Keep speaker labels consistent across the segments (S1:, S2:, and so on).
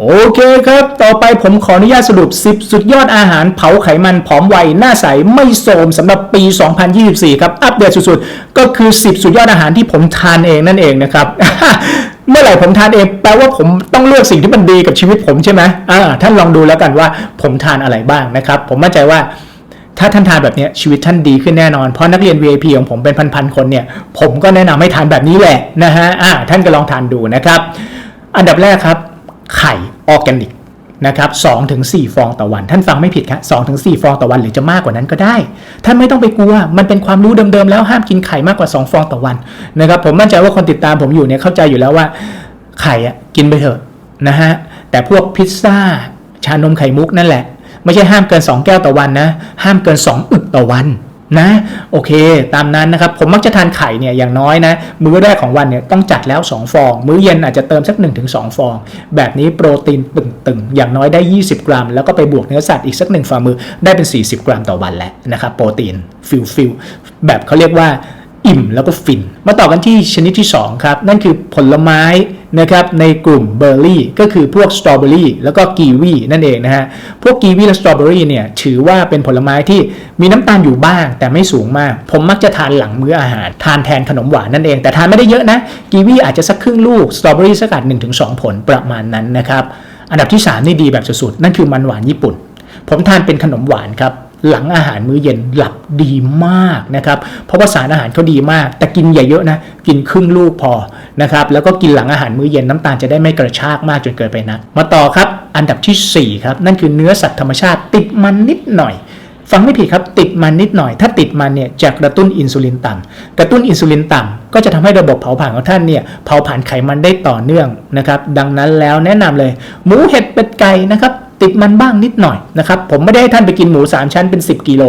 S1: โอเคครับ ต่อไปผมขออนุญาตสรุป 10 สุดยอดอาหารเผาไขมันผอมไว หน้าใส ไม่โทมสำหรับปี 2024 ครับ อัปเดตสุดๆ ก็คือ 10 สุดยอดอาหารที่ผมทานเองนั่นเองนะครับ เมื่อไหร่ผมทานเองแปลว่าผมต้องเลือกสิ่งที่มันดีกับชีวิตผมใช่ไหมอ่าท่านลองดูแล้วกันว่าผมทานอะไรบ้างนะครับ ผมมั่นใจว่าถ้าท่านทานแบบนี้ชีวิตท่านดีขึ้นแน่นอน เพราะนักเรียน VIP ของผมเป็นพันๆคนเนี่ย ผมก็แนะนำให้ทานแบบนี้แหละนะฮะอ่าท่านก็ลองทานดูนะครับ อันดับแรกครับ ไข่ออร์แกนิกนะครับ2ถึง4ฟองต่อวัน ท่านฟังไม่ผิดครับ2ถึง4ฟองต่อวันหรือจะมากกว่านั้นก็ได้ ท่านไม่ต้องไปกลัว มันเป็นความรู้เดิมๆแล้วห้ามกินไข่มากกว่า 2 ฟองต่อวันนะครับผมมั่นใจว่าคนติดตามผมอยู่เนี่ยเข้าใจอยู่แล้วว่าไข่อะกินไปเถอะนะฮะแต่พวกพิซซ่าชานมไข่มุกนั่นแหละ ไม่ใช่ห้ามเกิน 2 แก้วต่อวันนะ ห้ามเกิน 2 อึกต่อวัน นะ โอเค ตามนั้นนะครับ ผมมักจะทานไข่เนี่ยอย่างน้อยนะ มื้อแรกของวันเนี่ยต้องจัดแล้ว 2 ฟอง มื้อเย็นอาจจะเติมสัก 1-2 ฟอง แบบนี้โปรตีนตึงๆ อย่างน้อยได้ 20 กรัม แล้วก็ไปบวกเนื้อสัตว์อีกสักหนึ่งฝ่ามือได้เป็น 40 กรัมต่อวันแล้วนะครับโปรตีนฟิลฟิลแบบเขาเรียกว่าอิ่มแล้วก็ฟิน มาต่อกันที่ชนิดที่ 2 ครับ นั่นคือผลไม้ นะครับในกลุ่มเบอร์รี่ก็คือพวกสตรอเบอรี่แล้วก็กีวีนั่นเองนะฮะพวกกีวีและสตรอเบอรี่เนี่ยถือว่าเป็นผลไม้ที่มีน้ำตาลอยู่บ้าง แต่ไม่สูงมาก ผมมักจะทานหลังมื้ออาหาร ทานแทนขนมหวานนั่นเอง แต่ทานไม่ได้เยอะนะกีวีอาจจะสักครึ่งลูกสตรอเบอรี่สักกัด1-2ผลประมาณนั้นนะครับอันดับที่ 3 นี่ดีแบบสุดๆนั่นคือมันหวานญี่ปุ่น ผมทานเป็นขนมหวานครับ หลังอาหารมื้อเย็นหลับดีมากนะครับเพราะว่าสารอาหารเขาดีมาก แต่กินอย่าเยอะนะกินครึ่งลูกพอนะครับแล้วก็กินหลังอาหารมื้อเย็นน้ำตาลจะได้ไม่กระชากมากจนเกินไปนะมาต่อครับอันดับทีสี่4ครับนั่นคือเนื้อสัตว์ธรรมชาติติดมันนิดหน่อยฟังไม่ผิดครับติดมันนิดหน่อย ถ้าติดมันเนี่ยจะกระตุ้นอินซูลินต่ำกระตุ้นอินซูลินต่ำก็จะทำให้ระบบเผาผลาญของท่านเนี่ยเผาผลาญไขมันได้ต่อเนื่องนะครับดังนั้นแล้วแนะนำเลย หมูเห็ดเป็ดไก่นะครับ ติดมันบ้างนิดหน่อยนะครับผมไม่ได้ให้ท่านไปกินหมู 3 ชั้นเป็น 10 กิโล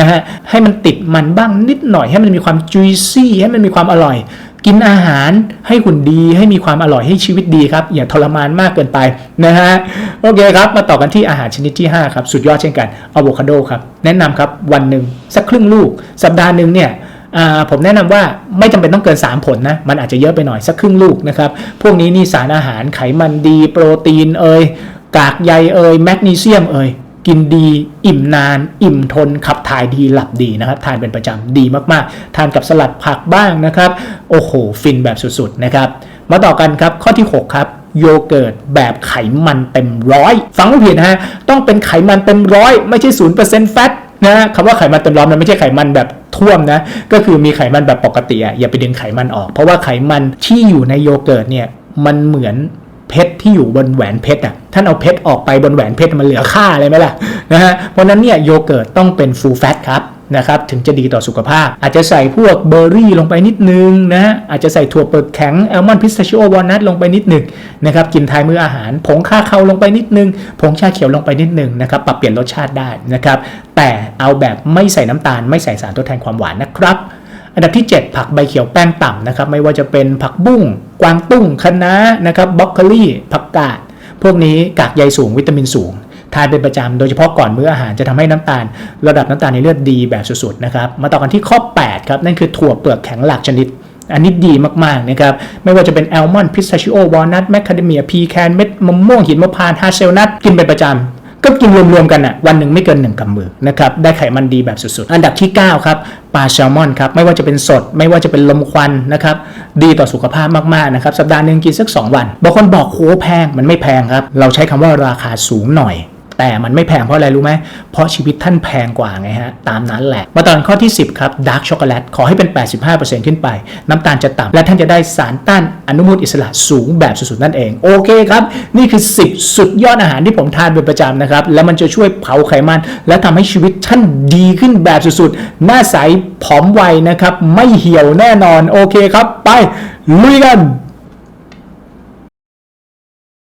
S1: นะฮะให้มันติดมันบ้างนิดหน่อย ให้มันมีความจุยซี่ให้มันมีความอร่อย กินอาหารให้หุ่นดีให้มีความอร่อยให้ชีวิตดีครับ อย่าทรมานมากเกินไปนะฮะโอเคครับ มาต่อกันที่อาหารชนิดที่ 5 ครับสุดยอดเช่นกันอะโวคาโดครับแนะนำครับวันหนึ่งสักครึ่งลูก สัปดาห์หนึ่งเนี่ยอ่าผมแนะนำว่าไม่จำเป็นต้องเกิน 3 ผลนะ มันอาจจะเยอะไปหน่อยสักครึ่งลูกนะครับ พวกนี้นี่สารอาหารไขมันดี โปรตีนเอย กากใยเอ่ยแมกนีเซียมเอ่ยกินดีอิ่มนาน อิ่มทนขับถ่ายดีหลับดีนะครับ ทานเป็นประจำดีมากๆ ทานกับสลัดผักบ้างนะครับ โอ้โห ฟินแบบสุดๆนะครับ มาต่อกันครับข้อที่ 6 ครับโยเกิร์ตแบบไขมันเต็มร้อยฟังไม่ผิดนะฮะต้องเป็นไขมันเต็มร้อยไม่ใช่ศูนย์เปอร์เซ็นต์แฟตนะฮะคำว่าไขมันเต็มร้อยมันไม่ใช่ไขมันแบบท่วมนะก็คือมีไขมันแบบปกติอะอย่าไปดึงไขมันออก เพราะว่าไขมันที่อยู่ในโยเกิร์ตเนี่ยมันเหมือน เพชรที่อยู่บนแหวนเพชรอะท่านเอาเพชรออกไปบนแหวนเพชรมันเหลือค่าอะไรไหมล่ะนะฮะเพราะนั้นเนี่ยโยเกิร์ตต้องเป็น full fat ครับนะครับถึงจะดีต่อสุขภาพ อาจจะใส่พวกเบอร์รี่ลงไปนิดนึงนะฮะอาจจะใส่ถั่วเปลือกแข็งแอลมอนด์พิสตาชิโอวอลนัทลงไปนิดนึงนะครับกินท้ายมื้ออาหาร ผงคาเคาลงไปนิดนึง ผงชาเขียวลงไปนิดนึงนะครับปรับเปลี่ยนรสชาติได้นะครับแต่เอาแบบไม่ใส่น้ำตาลไม่ใส่สารทดแทนความหวานนะครับ อันดับที่ 7 ผักใบเขียวแป้งต่ำนะครับ ไม่ว่าจะเป็นผักบุ้ง กวางตุ้งคะน้านะครับบรอกโคลี่ ผักกาด พวกนี้กากใยสูงวิตามินสูง ทานเป็นประจำโดยเฉพาะก่อนมื้ออาหารจะทำให้น้ำตาล ระดับน้ำตาลในเลือดดีแบบสุดๆนะครับ มาต่อกันที่ข้อ 8 ครับ นั่นคือถั่วเปลือกแข็งหลักชนิดอันนี้ดีมาก ๆ นะครับ ไม่ว่าจะเป็นแอลมอนด์พิสตาชิโอวอลนัทแมคคาเดเมีย พีแคน เม็ดมะม่วงหินมะพร้าวฮาเซลนัทกินเป็นประจำ ก็กินรวมๆกันอะวันหนึ่งไม่เกินหนึ่งกำมือนะครับได้ไขมันดีแบบสุดๆ อันดับที่ 9 ครับปลาแซลมอนครับไม่ว่าจะเป็นสดไม่ว่าจะเป็นลมควันนะครับดีต่อสุขภาพมากๆนะครับสัปดาห์หนึ่งกินสัก 2 วันบางคนบอกโหแพงมันไม่แพงครับเราใช้คำว่าราคาสูงหน่อย แต่มันไม่แพงเพราะอะไรรู้ไหม เพราะชีวิตท่านแพงกว่าไงฮะ ตามนั้นแหละ มาตอนข้อที่ 10 ครับดาร์กช็อกโกแลตขอให้เป็น 85%ขึ้นไป น้ำตาลจะต่ำและท่านจะได้สารต้านอนุมูลอิสระสูงแบบสุดๆนั่นเอง โอเคครับ นี่คือ 10 สุดยอดอาหารที่ผมทานเป็นประจำนะครับ แล้วมันจะช่วยเผาไขมัน และทำให้ชีวิตท่านดีขึ้นแบบสุดๆหน้าใสผอมไวนะครับไม่เหี่ยวแน่นอนโอเคครับ ไปลุยกัน